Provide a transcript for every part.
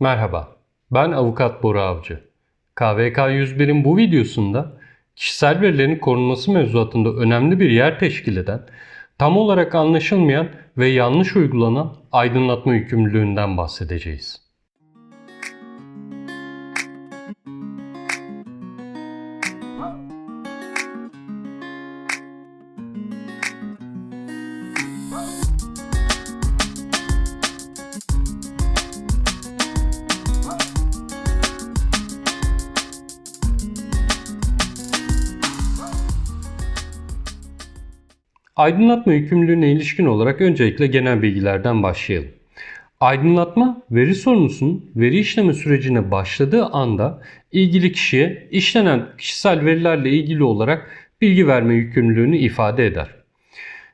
Merhaba, ben Avukat Bora Avcı. KVK 101'in bu videosunda kişisel verilerin korunması mevzuatında önemli bir yer teşkil eden, tam olarak anlaşılmayan ve yanlış uygulanan aydınlatma yükümlülüğünden bahsedeceğiz. Aydınlatma yükümlülüğüne ilişkin olarak öncelikle genel bilgilerden başlayalım. Aydınlatma, veri sorumlusunun veri işleme sürecine başladığı anda ilgili kişiye işlenen kişisel verilerle ilgili olarak bilgi verme yükümlülüğünü ifade eder.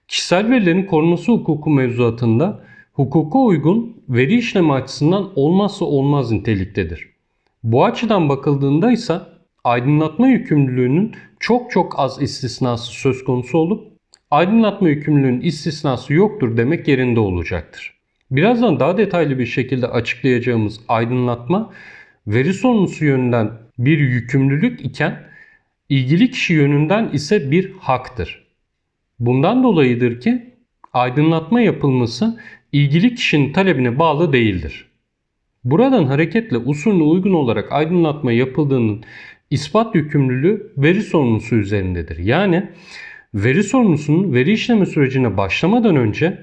Kişisel verilerin korunması hukuku mevzuatında hukuka uygun veri işleme açısından olmazsa olmaz niteliktedir. Bu açıdan bakıldığında ise aydınlatma yükümlülüğünün çok çok az istisnası söz konusu olup aydınlatma yükümlülüğünün istisnası yoktur demek yerinde olacaktır. Birazdan daha detaylı bir şekilde açıklayacağımız aydınlatma veri sorumlusu yönünden bir yükümlülük iken ilgili kişi yönünden ise bir haktır. Bundan dolayıdır ki aydınlatma yapılması ilgili kişinin talebine bağlı değildir. Buradan hareketle usulüne uygun olarak aydınlatma yapıldığının ispat yükümlülüğü veri sorumlusu üzerindedir. Yani veri sorumlusunun veri işleme sürecine başlamadan önce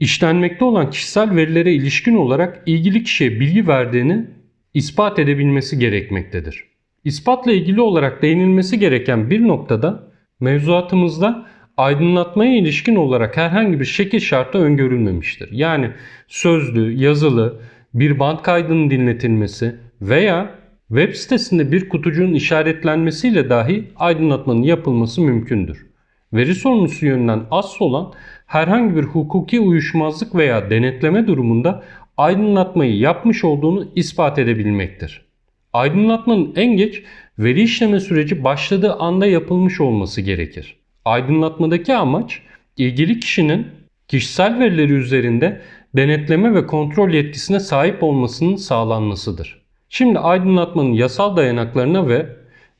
işlenmekte olan kişisel verilere ilişkin olarak ilgili kişiye bilgi verdiğini ispat edebilmesi gerekmektedir. İspatla ilgili olarak değinilmesi gereken bir noktada mevzuatımızda aydınlatmaya ilişkin olarak herhangi bir şekil şartı öngörülmemiştir. Yani sözlü, yazılı, bir band kaydının dinletilmesi veya web sitesinde bir kutucuğun işaretlenmesiyle dahi aydınlatmanın yapılması mümkündür. Veri sorumlusu yönünden asıl olan herhangi bir hukuki uyuşmazlık veya denetleme durumunda aydınlatmayı yapmış olduğunu ispat edebilmektir. Aydınlatmanın en geç veri işleme süreci başladığı anda yapılmış olması gerekir. Aydınlatmadaki amaç ilgili kişinin kişisel verileri üzerinde denetleme ve kontrol yetkisine sahip olmasının sağlanmasıdır. Şimdi aydınlatmanın yasal dayanaklarına ve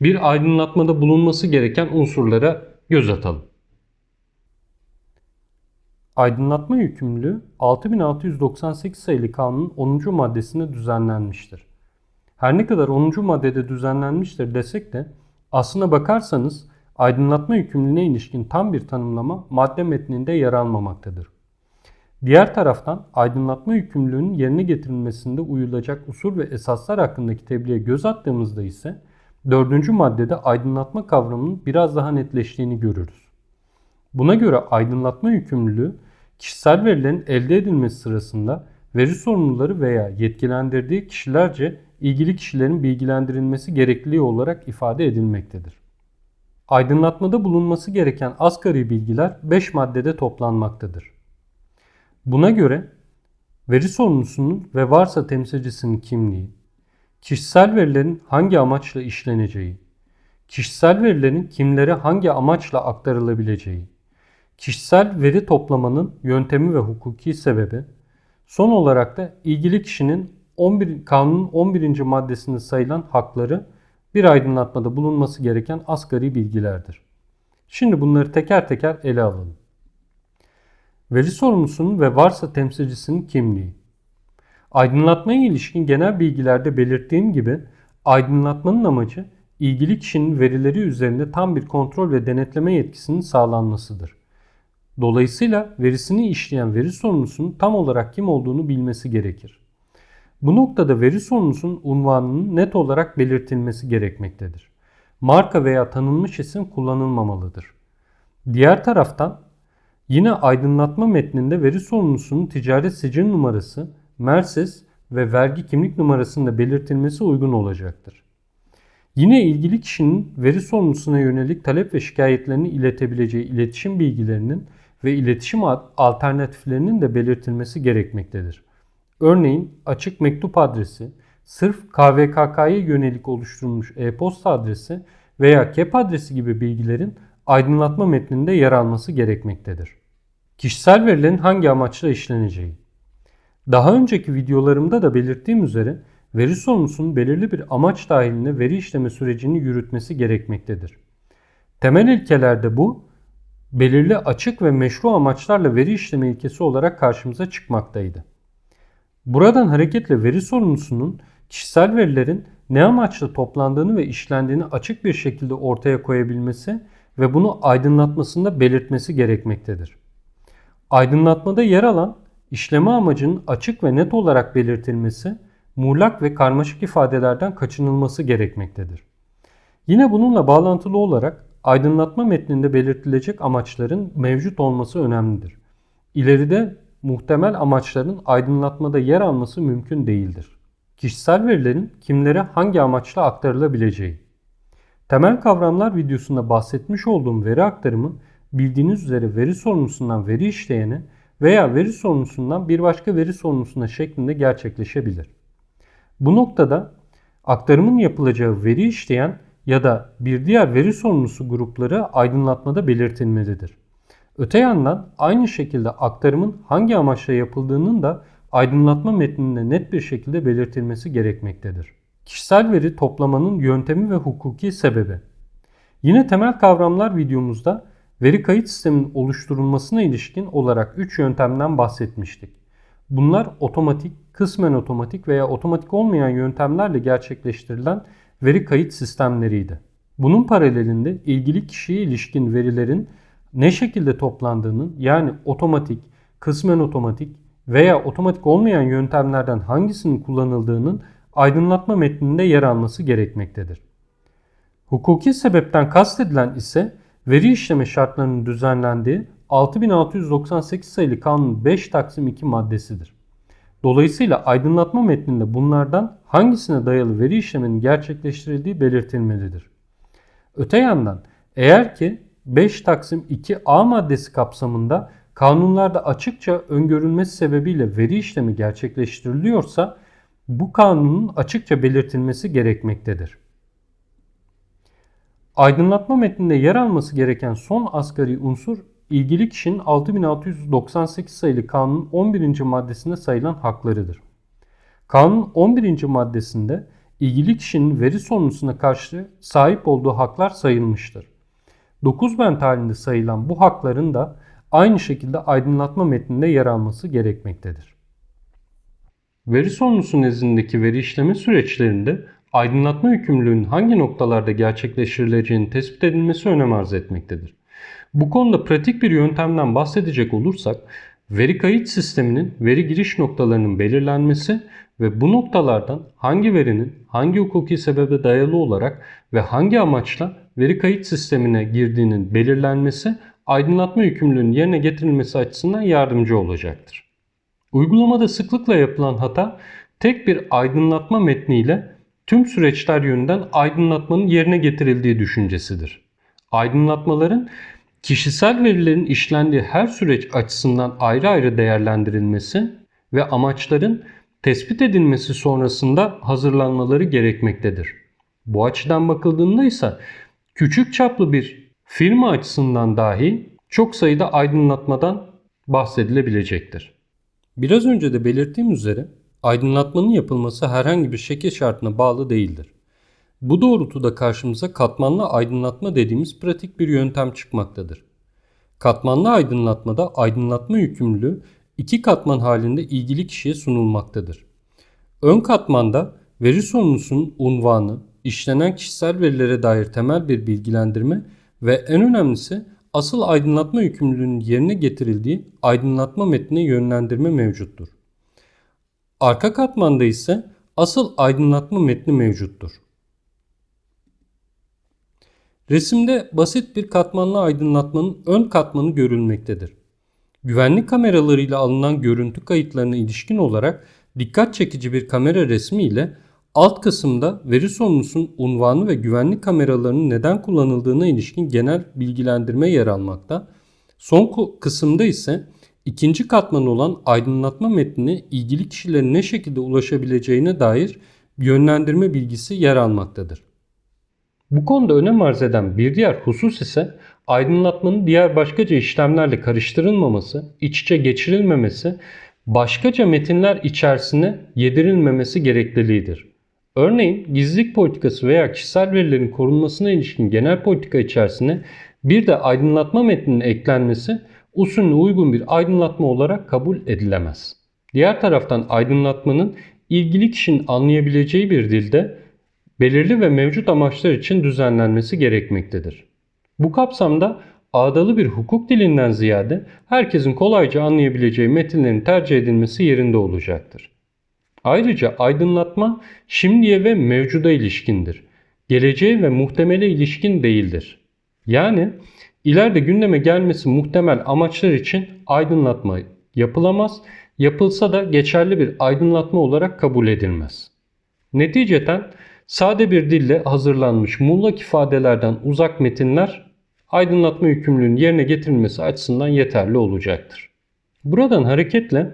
bir aydınlatmada bulunması gereken unsurlara göz atalım. Aydınlatma yükümlülüğü 6698 sayılı kanunun 10. maddesinde düzenlenmiştir. Her ne kadar 10. maddede düzenlenmiştir desek de aslına bakarsanız aydınlatma yükümlülüğüne ilişkin tam bir tanımlama madde metninde yer almamaktadır. Diğer taraftan aydınlatma yükümlülüğünün yerine getirilmesinde uyulacak usul ve esaslar hakkındaki tebliğe göz attığımızda ise 4. maddede aydınlatma kavramının biraz daha netleştiğini görürüz. Buna göre aydınlatma yükümlülüğü kişisel verilerin elde edilmesi sırasında veri sorumluları veya yetkilendirdiği kişilerce ilgili kişilerin bilgilendirilmesi gerekliliği olarak ifade edilmektedir. Aydınlatmada bulunması gereken asgari bilgiler 5 maddede toplanmaktadır. Buna göre veri sorumlusunun ve varsa temsilcisinin kimliği, kişisel verilerin hangi amaçla işleneceği, kişisel verilerin kimlere hangi amaçla aktarılabileceği, kişisel veri toplamanın yöntemi ve hukuki sebebi, son olarak da ilgili kişinin 11 kanunun 11. maddesinde sayılan hakları bir aydınlatmada bulunması gereken asgari bilgilerdir. Şimdi bunları teker teker ele alalım. Veri sorumlusunun ve varsa temsilcisinin kimliği. Aydınlatmaya ilişkin genel bilgilerde belirttiğim gibi aydınlatmanın amacı ilgili kişinin verileri üzerinde tam bir kontrol ve denetleme yetkisinin sağlanmasıdır. Dolayısıyla verisini işleyen veri sorumlusunun tam olarak kim olduğunu bilmesi gerekir. Bu noktada veri sorumlusunun unvanının net olarak belirtilmesi gerekmektedir. Marka veya tanınmış isim kullanılmamalıdır. Diğer taraftan yine aydınlatma metninde veri sorumlusunun ticaret sicil numarası, Merses ve vergi kimlik numarasının da belirtilmesi uygun olacaktır. Yine ilgili kişinin veri sorumlusuna yönelik talep ve şikayetlerini iletebileceği iletişim bilgilerinin ve iletişim alternatiflerinin de belirtilmesi gerekmektedir. Örneğin açık mektup adresi, sırf KVKK'ya yönelik oluşturulmuş e-posta adresi veya KEP adresi gibi bilgilerin aydınlatma metninde yer alması gerekmektedir. Kişisel verilerin hangi amaçla işleneceği Daha önceki videolarımda da belirttiğim üzere veri sorumlusunun belirli bir amaç dahilinde veri işleme sürecini yürütmesi gerekmektedir. Temel ilkelerde bu belirli açık ve meşru amaçlarla veri işleme ilkesi olarak karşımıza çıkmaktaydı. Buradan hareketle veri sorumlusunun kişisel verilerin ne amaçla toplandığını ve işlendiğini açık bir şekilde ortaya koyabilmesi ve bunu aydınlatmasında belirtmesi gerekmektedir. Aydınlatmada yer alan işleme amacının açık ve net olarak belirtilmesi, muğlak ve karmaşık ifadelerden kaçınılması gerekmektedir. Yine bununla bağlantılı olarak aydınlatma metninde belirtilecek amaçların mevcut olması önemlidir. İleride muhtemel amaçların aydınlatmada yer alması mümkün değildir. Kişisel verilerin kimlere hangi amaçla aktarılabileceği. Temel kavramlar videosunda bahsetmiş olduğum veri aktarımı bildiğiniz üzere veri sorumlusundan veri işleyene veya veri sorumlusundan bir başka veri sorumlusuna şeklinde gerçekleşebilir. Bu noktada aktarımın yapılacağı veri işleyen ya da bir diğer veri sorumlusu grupları aydınlatmada belirtilmelidir. Öte yandan aynı şekilde aktarımın hangi amaçla yapıldığının da aydınlatma metninde net bir şekilde belirtilmesi gerekmektedir. Kişisel veri toplamanın yöntemi ve hukuki sebebi. Yine temel kavramlar videomuzda veri kayıt sisteminin oluşturulmasına ilişkin olarak 3 yöntemden bahsetmiştik. Bunlar otomatik, kısmen otomatik veya otomatik olmayan yöntemlerle gerçekleştirilen veri kayıt sistemleriydi. Bunun paralelinde ilgili kişiye ilişkin verilerin ne şekilde toplandığının yani otomatik, kısmen otomatik veya otomatik olmayan yöntemlerden hangisinin kullanıldığının aydınlatma metninde yer alması gerekmektedir. Hukuki sebepten kastedilen ise veri işleme şartlarının düzenlendiği 6698 sayılı kanunun 5 Taksim 2 maddesidir. Dolayısıyla aydınlatma metninde bunlardan hangisine dayalı veri işleminin gerçekleştirildiği belirtilmelidir. Öte yandan eğer ki 5 Taksim 2A maddesi kapsamında kanunlarda açıkça öngörülmesi sebebiyle veri işlemi gerçekleştiriliyorsa bu kanunun açıkça belirtilmesi gerekmektedir. Aydınlatma metninde yer alması gereken son asgari unsur ilgili kişinin 6698 sayılı kanunun 11. maddesinde sayılan haklarıdır. Kanun 11. maddesinde ilgili kişinin veri sorumlusuna karşı sahip olduğu haklar sayılmıştır. 9 bent halinde sayılan bu hakların da aynı şekilde aydınlatma metninde yer alması gerekmektedir. Veri sorumlusu nezdindeki veri işleme süreçlerinde aydınlatma yükümlülüğünün hangi noktalarda gerçekleştirileceğini tespit edilmesi önem arz etmektedir. Bu konuda pratik bir yöntemden bahsedecek olursak, veri kayıt sisteminin veri giriş noktalarının belirlenmesi ve bu noktalardan hangi verinin hangi hukuki sebebe dayalı olarak ve hangi amaçla veri kayıt sistemine girdiğinin belirlenmesi aydınlatma yükümlülüğünün yerine getirilmesi açısından yardımcı olacaktır. Uygulamada sıklıkla yapılan hata tek bir aydınlatma metniyle tüm süreçler yönünden aydınlatmanın yerine getirildiği düşüncesidir. Aydınlatmaların kişisel verilerin işlendiği her süreç açısından ayrı ayrı değerlendirilmesi ve amaçların tespit edilmesi sonrasında hazırlanmaları gerekmektedir. Bu açıdan bakıldığında ise küçük çaplı bir firma açısından dahi çok sayıda aydınlatmadan bahsedilebilecektir. Biraz önce de belirttiğim üzere aydınlatmanın yapılması herhangi bir şekil şartına bağlı değildir. Bu doğrultuda karşımıza katmanlı aydınlatma dediğimiz pratik bir yöntem çıkmaktadır. Katmanlı aydınlatmada aydınlatma yükümlülüğü iki katman halinde ilgili kişiye sunulmaktadır. Ön katmanda veri sorumlusunun unvanı, işlenen kişisel verilere dair temel bir bilgilendirme ve en önemlisi asıl aydınlatma yükümlülüğünün yerine getirildiği aydınlatma metnine yönlendirme mevcuttur. Arka katmanda ise asıl aydınlatma metni mevcuttur. Resimde basit bir katmanlı aydınlatmanın ön katmanı görülmektedir. Güvenlik kameralarıyla alınan görüntü kayıtlarına ilişkin olarak dikkat çekici bir kamera resmi ile alt kısımda veri sorumlusunun unvanı ve güvenlik kameralarının neden kullanıldığına ilişkin genel bilgilendirme yer almakta. Son kısımda ise ikinci katman olan aydınlatma metnine ilgili kişilerin ne şekilde ulaşabileceğine dair yönlendirme bilgisi yer almaktadır. Bu konuda önem arz eden bir diğer husus ise aydınlatmanın diğer başkaca işlemlerle karıştırılmaması, iç içe geçirilmemesi başkaca metinler içerisine yedirilmemesi gerekliliğidir. Örneğin gizlilik politikası veya kişisel verilerin korunmasına ilişkin genel politika içerisine bir de aydınlatma metninin eklenmesi usulüne uygun bir aydınlatma olarak kabul edilemez. Diğer taraftan aydınlatmanın ilgili kişinin anlayabileceği bir dilde belirli ve mevcut amaçlar için düzenlenmesi gerekmektedir. Bu kapsamda ağdalı bir hukuk dilinden ziyade herkesin kolayca anlayabileceği metinlerin tercih edilmesi yerinde olacaktır. Ayrıca aydınlatma şimdiye ve mevcuda ilişkindir. Geleceğe ve muhtemele ilişkin değildir. Yani ileride gündeme gelmesi muhtemel amaçlar için aydınlatma yapılamaz, yapılsa da geçerli bir aydınlatma olarak kabul edilmez. Neticeten sade bir dille hazırlanmış muğlak ifadelerden uzak metinler aydınlatma yükümlülüğünün yerine getirilmesi açısından yeterli olacaktır. Buradan hareketle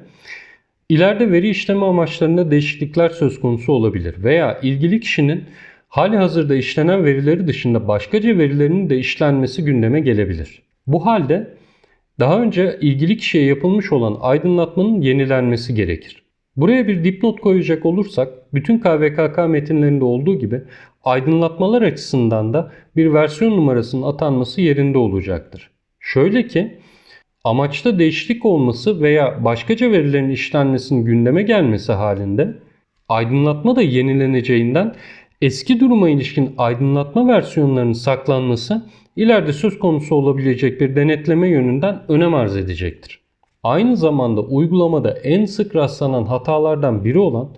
ileride veri işleme amaçlarında değişiklikler söz konusu olabilir veya ilgili kişinin hali hazırda işlenen verileri dışında başkaca verilerinin de işlenmesi gündeme gelebilir. Bu halde daha önce ilgili kişiye yapılmış olan aydınlatmanın yenilenmesi gerekir. Buraya bir dipnot koyacak olursak bütün KVKK metinlerinde olduğu gibi aydınlatmalar açısından da bir versiyon numarasının atanması yerinde olacaktır. Şöyle ki amaçta değişiklik olması veya başkaca verilerin işlenmesinin gündeme gelmesi halinde aydınlatma da yenileneceğinden eski duruma ilişkin aydınlatma versiyonlarının saklanması ileride söz konusu olabilecek bir denetleme yönünden önem arz edecektir. Aynı zamanda uygulamada en sık rastlanan hatalardan biri olan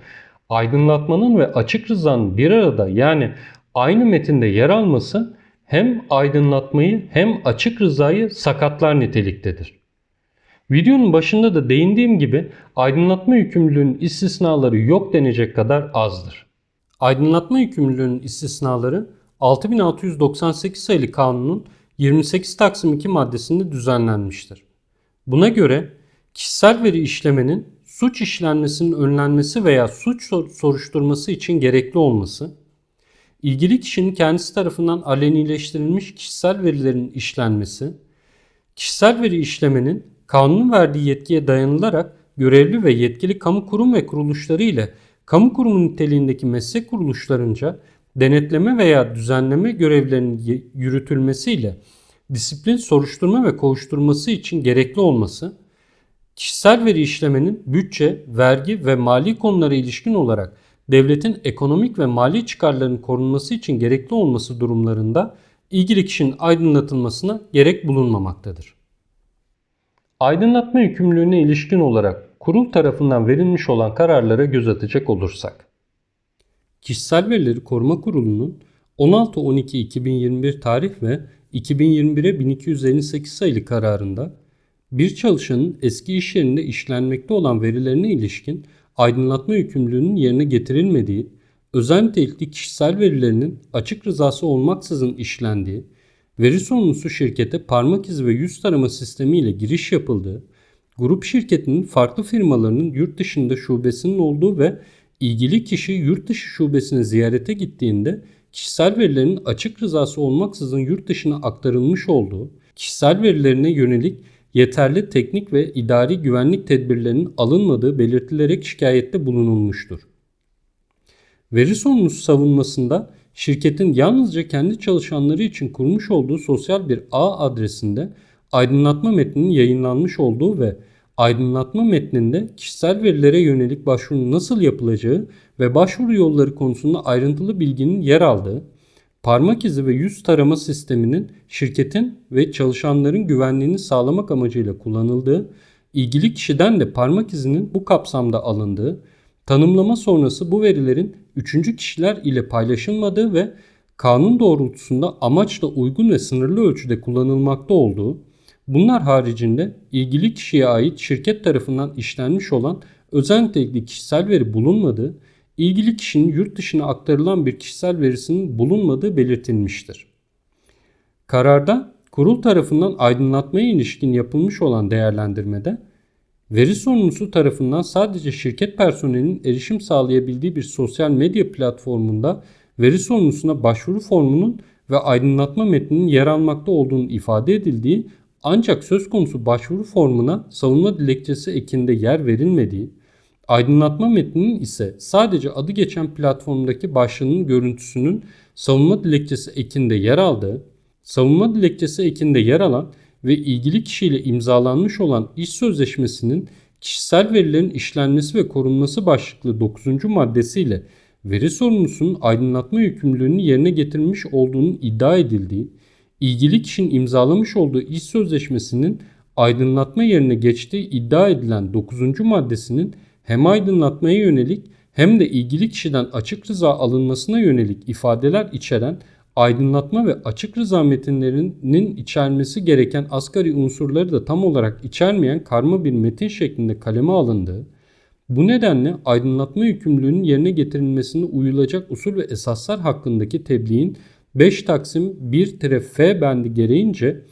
aydınlatmanın ve açık rızanın bir arada yani aynı metinde yer alması hem aydınlatmayı hem açık rızayı sakatlar niteliktedir. Videonun başında da değindiğim gibi aydınlatma yükümlülüğünün istisnaları yok denecek kadar azdır. Aydınlatma yükümlülüğünün istisnaları 6698 sayılı kanunun 28 Taksim 2 maddesinde düzenlenmiştir. Buna göre kişisel veri işlemenin suç işlenmesinin önlenmesi veya suç soruşturması için gerekli olması, ilgili kişinin kendisi tarafından alenileştirilmiş kişisel verilerin işlenmesi, kişisel veri işlemenin kanunun verdiği yetkiye dayanılarak görevli ve yetkili kamu kurum ve kuruluşları ile kamu kurumu niteliğindeki meslek kuruluşlarınca denetleme veya düzenleme görevlerinin yürütülmesiyle disiplin soruşturma ve kovuşturması için gerekli olması, kişisel veri işlemenin bütçe, vergi ve mali konulara ilişkin olarak devletin ekonomik ve mali çıkarlarının korunması için gerekli olması durumlarında ilgili kişinin aydınlatılmasına gerek bulunmamaktadır. Aydınlatma yükümlülüğüne ilişkin olarak kurul tarafından verilmiş olan kararlara göz atacak olursak. Kişisel Verileri Koruma Kurulu'nun 16-12-2021 tarih ve 2021'e 1258 sayılı kararında bir çalışanın eski iş yerinde işlenmekte olan verilerine ilişkin aydınlatma yükümlülüğünün yerine getirilmediği, özel nitelikli kişisel verilerinin açık rızası olmaksızın işlendiği, veri sorumlusu şirkete parmak izi ve yüz tarama sistemi ile giriş yapıldığı, grup şirketinin farklı firmalarının yurt dışında şubesinin olduğu ve ilgili kişi yurt dışı şubesine ziyarete gittiğinde kişisel verilerin açık rızası olmaksızın yurt dışına aktarılmış olduğu, kişisel verilerine yönelik yeterli teknik ve idari güvenlik tedbirlerinin alınmadığı belirtilerek şikayette bulunulmuştur. Veri sorumlusu savunmasında şirketin yalnızca kendi çalışanları için kurmuş olduğu sosyal bir ağ adresinde aydınlatma metninin yayınlanmış olduğu ve aydınlatma metninde kişisel verilere yönelik başvurunun nasıl yapılacağı ve başvuru yolları konusunda ayrıntılı bilginin yer aldığı, parmak izi ve yüz tarama sisteminin şirketin ve çalışanların güvenliğini sağlamak amacıyla kullanıldığı, ilgili kişiden de parmak izinin bu kapsamda alındığı, tanımlama sonrası bu verilerin üçüncü kişiler ile paylaşılmadığı ve kanun doğrultusunda amaçla uygun ve sınırlı ölçüde kullanılmakta olduğu, Bunlar haricinde ilgili kişiye ait şirket tarafından işlenmiş olan özel nitelikli kişisel veri bulunmadığı, ilgili kişinin yurt dışına aktarılan bir kişisel verisinin bulunmadığı belirtilmiştir. Kararda kurul tarafından aydınlatmaya ilişkin yapılmış olan değerlendirmede veri sorumlusu tarafından sadece şirket personelinin erişim sağlayabildiği bir sosyal medya platformunda veri sorumlusuna başvuru formunun ve aydınlatma metninin yer almakta olduğunu ifade edildiği ancak söz konusu başvuru formuna savunma dilekçesi ekinde yer verilmediği, aydınlatma metninin ise sadece adı geçen platformdaki başlığının görüntüsünün savunma dilekçesi ekinde yer aldığı, savunma dilekçesi ekinde yer alan ve ilgili kişiyle imzalanmış olan iş sözleşmesinin kişisel verilerin işlenmesi ve korunması başlıklı 9. maddesiyle veri sorumlusunun aydınlatma yükümlülüğünün yerine getirilmiş olduğunun iddia edildiği, ilgili kişinin imzalamış olduğu iş sözleşmesinin aydınlatma yerine geçtiği iddia edilen 9. maddesinin hem aydınlatmaya yönelik hem de ilgili kişiden açık rıza alınmasına yönelik ifadeler içeren aydınlatma ve açık rıza metinlerinin içermesi gereken asgari unsurları da tam olarak içermeyen karma bir metin şeklinde kaleme alındığı, bu nedenle aydınlatma yükümlülüğünün yerine getirilmesine uyulacak usul ve esaslar hakkındaki tebliğin 5 Taksim 1-F bendi gereğince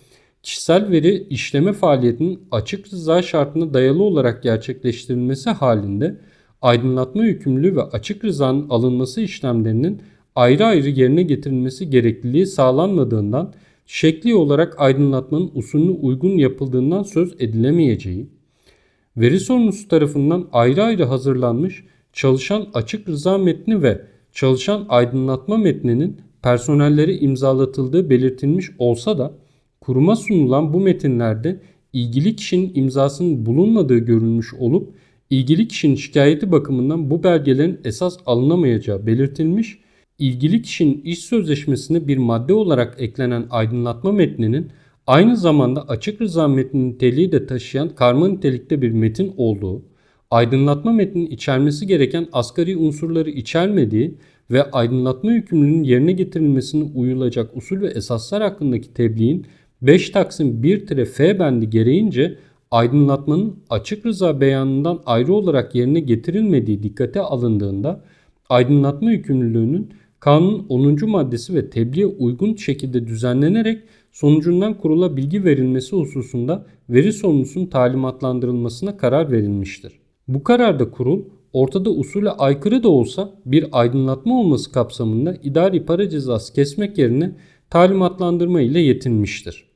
kişisel veri işleme faaliyetinin açık rıza şartına dayalı olarak gerçekleştirilmesi halinde aydınlatma yükümlülüğü ve açık rızanın alınması işlemlerinin ayrı ayrı yerine getirilmesi gerekliliği sağlanmadığından şekli olarak aydınlatmanın usulüne uygun yapıldığından söz edilemeyeceği, veri sorumlusu tarafından ayrı ayrı hazırlanmış çalışan açık rıza metni ve çalışan aydınlatma metninin personelleri imzalatıldığı belirtilmiş olsa da kuruma sunulan bu metinlerde ilgili kişinin imzasının bulunmadığı görülmüş olup ilgili kişinin şikayeti bakımından bu belgelerin esas alınamayacağı belirtilmiş ilgili kişinin iş sözleşmesine bir madde olarak eklenen aydınlatma metninin aynı zamanda açık rıza metninin niteliği de taşıyan karma nitelikte bir metin olduğu, aydınlatma metninin içermesi gereken asgari unsurları içermediği ve aydınlatma yükümlülüğünün yerine getirilmesine uyulacak usul ve esaslar hakkındaki tebliğin 5 Taksim 1-F bendi gereğince aydınlatmanın açık rıza beyanından ayrı olarak yerine getirilmediği dikkate alındığında aydınlatma yükümlülüğünün kanunun 10. maddesi ve tebliğe uygun şekilde düzenlenerek sonucundan kurula bilgi verilmesi hususunda veri sorumlusunun talimatlandırılmasına karar verilmiştir. Bu kararda kurul ortada usule aykırı da olsa bir aydınlatma olması kapsamında idari para cezası kesmek yerine talimatlandırma ile yetinmiştir.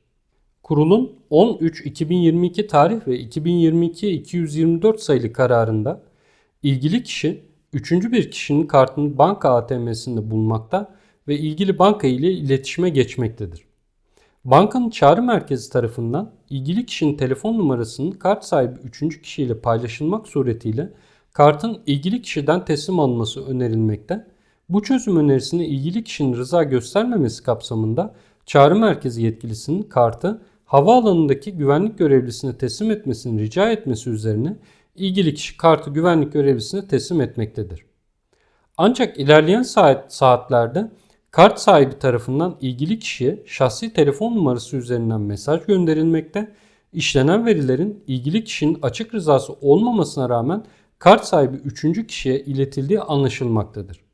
Kurulun 13-2022 tarih ve 2022-224 sayılı kararında ilgili kişi üçüncü bir kişinin kartını banka ATM'sinde bulmakta ve ilgili banka ile iletişime geçmektedir. Bankanın çağrı merkezi tarafından ilgili kişinin telefon numarasının kart sahibi üçüncü kişiyle paylaşılmak suretiyle kartın ilgili kişiden teslim alınması önerilmekte. Bu çözüm önerisine ilgili kişinin rıza göstermemesi kapsamında çağrı merkezi yetkilisinin kartı havaalanındaki güvenlik görevlisine teslim etmesini rica etmesi üzerine ilgili kişi kartı güvenlik görevlisine teslim etmektedir. Ancak ilerleyen saat, saatlerde kart sahibi tarafından ilgili kişiye şahsi telefon numarası üzerinden mesaj gönderilmekte, işlenen verilerin ilgili kişinin açık rızası olmamasına rağmen kart sahibi üçüncü kişiye iletildiği anlaşılmaktadır.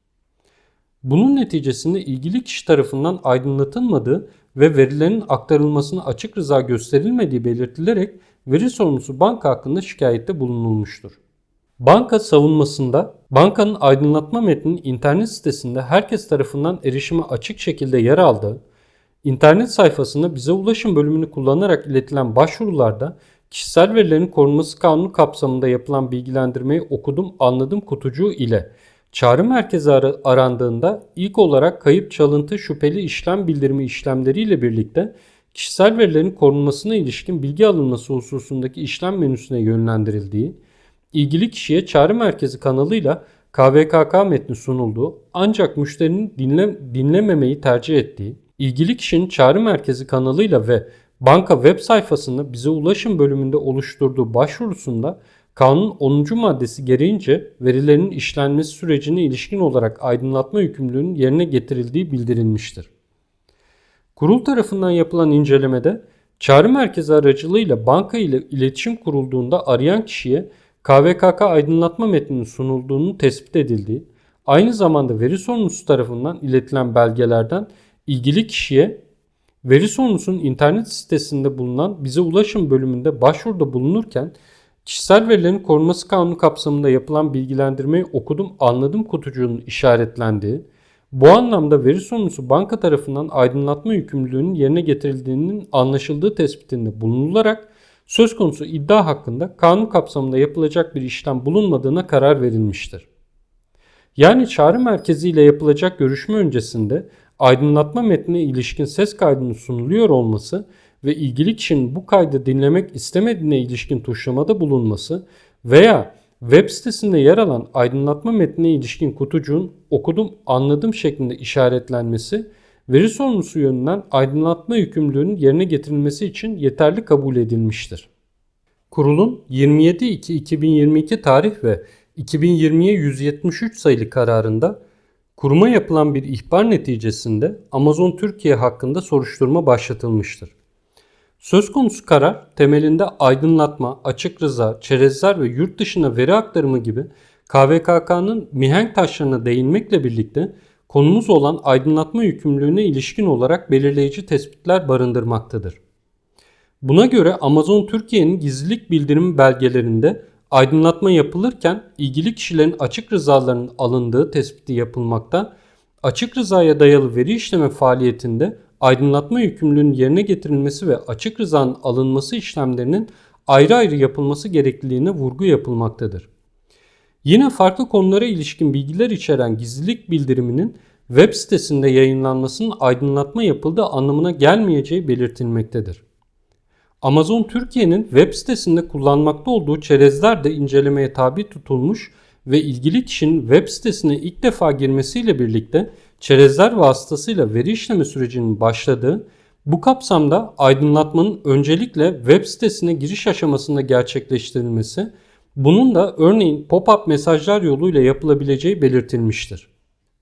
Bunun neticesinde ilgili kişi tarafından aydınlatılmadığı ve verilerin aktarılmasına açık rıza gösterilmediği belirtilerek veri sorumlusu banka hakkında şikayette bulunulmuştur. Banka savunmasında bankanın aydınlatma metninin internet sitesinde herkes tarafından erişime açık şekilde yer aldığı, internet sayfasında bize ulaşım bölümünü kullanarak iletilen başvurularda kişisel verilerin korunması kanunu kapsamında yapılan bilgilendirmeyi okudum anladım kutucuğu ile. Çağrı merkezi ar- arandığında ilk olarak kayıp çalıntı şüpheli işlem bildirimi işlemleriyle birlikte kişisel verilerin korunmasına ilişkin bilgi alınması hususundaki işlem menüsüne yönlendirildiği, ilgili kişiye çağrı merkezi kanalıyla KVKK metni sunulduğu ancak müşterinin dinle, dinlememeyi tercih ettiği, ilgili kişinin çağrı merkezi kanalıyla ve banka web sayfasında bize ulaşım bölümünde oluşturduğu başvurusunda kanun 10. maddesi gereğince verilerin işlenmesi sürecine ilişkin olarak aydınlatma yükümlülüğünün yerine getirildiği bildirilmiştir. Kurul tarafından yapılan incelemede çağrı merkezi aracılığıyla banka ile iletişim kurulduğunda arayan kişiye KVKK aydınlatma metninin sunulduğunu tespit edildiği, aynı zamanda veri sorumlusu tarafından iletilen belgelerden ilgili kişiye veri sorumlusunun internet sitesinde bulunan bize ulaşım bölümünde başvuruda bulunurken kişisel verilerin korunması kanunu kapsamında yapılan bilgilendirmeyi okudum anladım kutucuğunun işaretlendiği, Bu anlamda veri sorumlusu banka tarafından aydınlatma yükümlülüğünün yerine getirildiğinin anlaşıldığı tespitinde bulunularak söz konusu iddia hakkında kanun kapsamında yapılacak bir işlem bulunmadığına karar verilmiştir. Yani çağrı merkezi ile yapılacak görüşme öncesinde aydınlatma metnine ilişkin ses kaydının sunuluyor olması ve ilgili kişinin bu kaydı dinlemek istemediğine ilişkin tuşlamada bulunması veya web sitesinde yer alan aydınlatma metnine ilişkin kutucuğun okudum anladım şeklinde işaretlenmesi veri sorumlusu yönünden aydınlatma yükümlülüğünün yerine getirilmesi için yeterli kabul edilmiştir. Kurulun 27.2.2022 tarih ve 2020'ye 173 sayılı kararında kuruma yapılan bir ihbar neticesinde Amazon Türkiye hakkında soruşturma başlatılmıştır. Söz konusu karar temelinde aydınlatma, açık rıza, çerezler ve yurt dışına veri aktarımı gibi KVKK'nın mihenk taşlarına değinmekle birlikte konumuz olan aydınlatma yükümlülüğüne ilişkin olarak belirleyici tespitler barındırmaktadır. Buna göre Amazon Türkiye'nin gizlilik bildirim belgelerinde aydınlatma yapılırken ilgili kişilerin açık rızalarının alındığı tespiti yapılmakta, açık rızaya dayalı veri işleme faaliyetinde aydınlatma yükümlülüğünün yerine getirilmesi ve açık rızanın alınması işlemlerinin ayrı ayrı yapılması gerekliliğine vurgu yapılmaktadır. Yine farklı konulara ilişkin bilgiler içeren gizlilik bildiriminin web sitesinde yayınlanmasının aydınlatma yapıldığı anlamına gelmeyeceği belirtilmektedir. Amazon Türkiye'nin web sitesinde kullanmakta olduğu çerezler de incelemeye tabi tutulmuş ve ilgili kişinin web sitesine ilk defa girmesiyle birlikte çerezler vasıtasıyla veri işleme sürecinin başladığı, bu kapsamda aydınlatmanın öncelikle web sitesine giriş aşamasında gerçekleştirilmesi, bunun da örneğin pop-up mesajlar yoluyla yapılabileceği belirtilmiştir.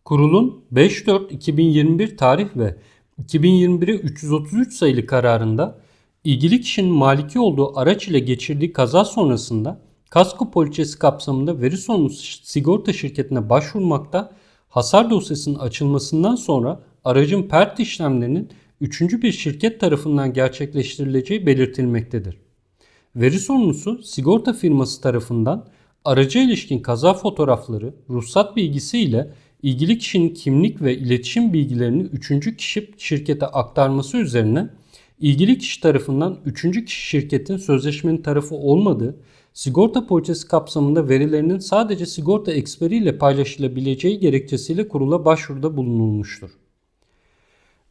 Kurulun 5.4.2021 tarih ve 2021'e 333 sayılı kararında ilgili kişinin maliki olduğu araç ile geçirdiği kaza sonrasında kasko poliçesi kapsamında veri sigorta şirketine başvurmakta hasar dosyasının açılmasından sonra aracın pert işlemlerinin üçüncü bir şirket tarafından gerçekleştirileceği belirtilmektedir. Veri sigorta firması tarafından araca ilişkin kaza fotoğrafları, ruhsat bilgisi ile ilgili kişinin kimlik ve iletişim bilgilerini üçüncü kişi şirkete aktarması üzerine ilgili kişi tarafından üçüncü kişi şirketin sözleşmenin tarafı olmadığı, sigorta poliçesi kapsamında verilerinin sadece sigorta eksperi ile paylaşılabileceği gerekçesiyle kurula başvuruda bulunulmuştur.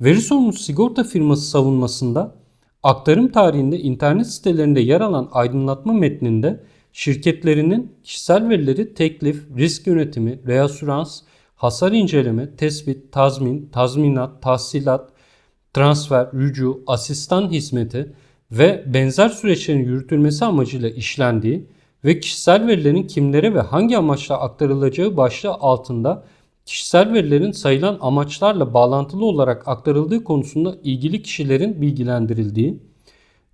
Veri sorumlusu sigorta firması savunmasında aktarım tarihinde internet sitelerinde yer alan aydınlatma metninde şirketlerinin kişisel verileri teklif, risk yönetimi, reasürans, hasar inceleme, tespit, tazmin, tazminat, tahsilat, transfer, rücu, asistan hizmeti ve benzer süreçlerin yürütülmesi amacıyla işlendiği ve kişisel verilerin kimlere ve hangi amaçla aktarılacağı başlığı altında kişisel verilerin sayılan amaçlarla bağlantılı olarak aktarıldığı konusunda ilgili kişilerin bilgilendirildiği,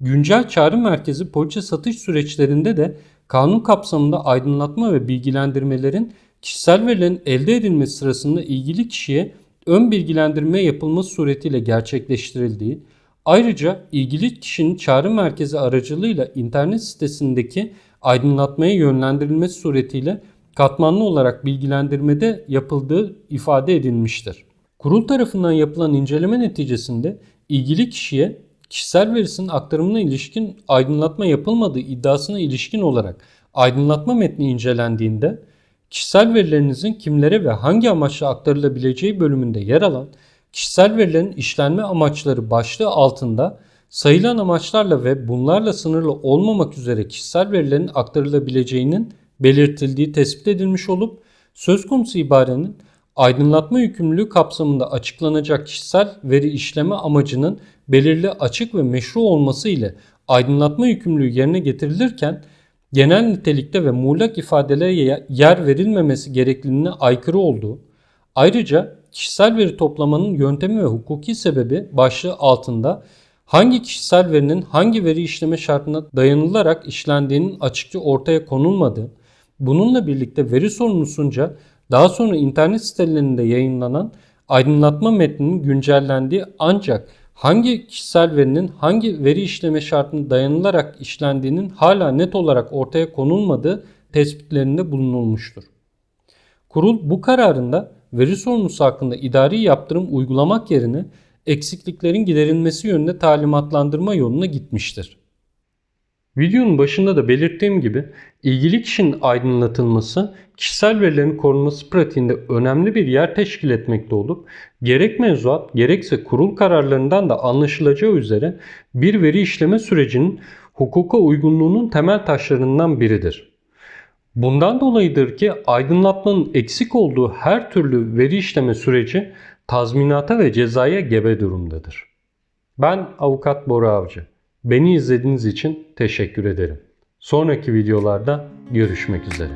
güncel çağrı merkezi poliçe satış süreçlerinde de kanun kapsamında aydınlatma ve bilgilendirmelerin kişisel verilerin elde edilmesi sırasında ilgili kişiye ön bilgilendirme yapılması suretiyle gerçekleştirildiği, ayrıca ilgili kişinin çağrı merkezi aracılığıyla internet sitesindeki aydınlatmaya yönlendirilmesi suretiyle katmanlı olarak bilgilendirmede yapıldığı ifade edilmiştir. Kurul tarafından yapılan inceleme neticesinde ilgili kişiye kişisel verisinin aktarımına ilişkin aydınlatma yapılmadığı iddiasına ilişkin olarak aydınlatma metni incelendiğinde kişisel verilerinizin kimlere ve hangi amaçla aktarılabileceği bölümünde yer alan kişisel verilerin işlenme amaçları başlığı altında sayılan amaçlarla ve bunlarla sınırlı olmamak üzere kişisel verilerin aktarılabileceğinin belirtildiği tespit edilmiş olup söz konusu ibarenin aydınlatma yükümlülüğü kapsamında açıklanacak kişisel veri işleme amacının belirli açık ve meşru olması ile aydınlatma yükümlülüğü yerine getirilirken genel nitelikte ve muğlak ifadelere yer verilmemesi gerekliliğine aykırı olduğu, ayrıca kişisel veri toplamanın yöntemi ve hukuki sebebi başlığı altında hangi kişisel verinin hangi veri işleme şartına dayanılarak işlendiğinin açıkça ortaya konulmadığı, bununla birlikte veri sorumlusunca daha sonra internet sitelerinde yayınlanan aydınlatma metninin güncellendiği ancak hangi kişisel verinin hangi veri işleme şartına dayanılarak işlendiğinin hala net olarak ortaya konulmadığı tespitlerinde bulunulmuştur. Kurul bu kararında veri sorumlusu hakkında idari yaptırım uygulamak yerine eksikliklerin giderilmesi yönünde talimatlandırma yoluna gitmiştir. Videonun başında da belirttiğim gibi ilgili kişinin aydınlatılması kişisel verilerin korunması pratiğinde önemli bir yer teşkil etmekte olup gerek mevzuat gerekse kurul kararlarından da anlaşılacağı üzere bir veri işleme sürecinin hukuka uygunluğunun temel taşlarından biridir. Bundan dolayıdır ki aydınlatmanın eksik olduğu her türlü veri işleme süreci tazminata ve cezaya gebe durumdadır. Ben avukat Bora Avcı. Beni izlediğiniz için teşekkür ederim. Sonraki videolarda görüşmek üzere.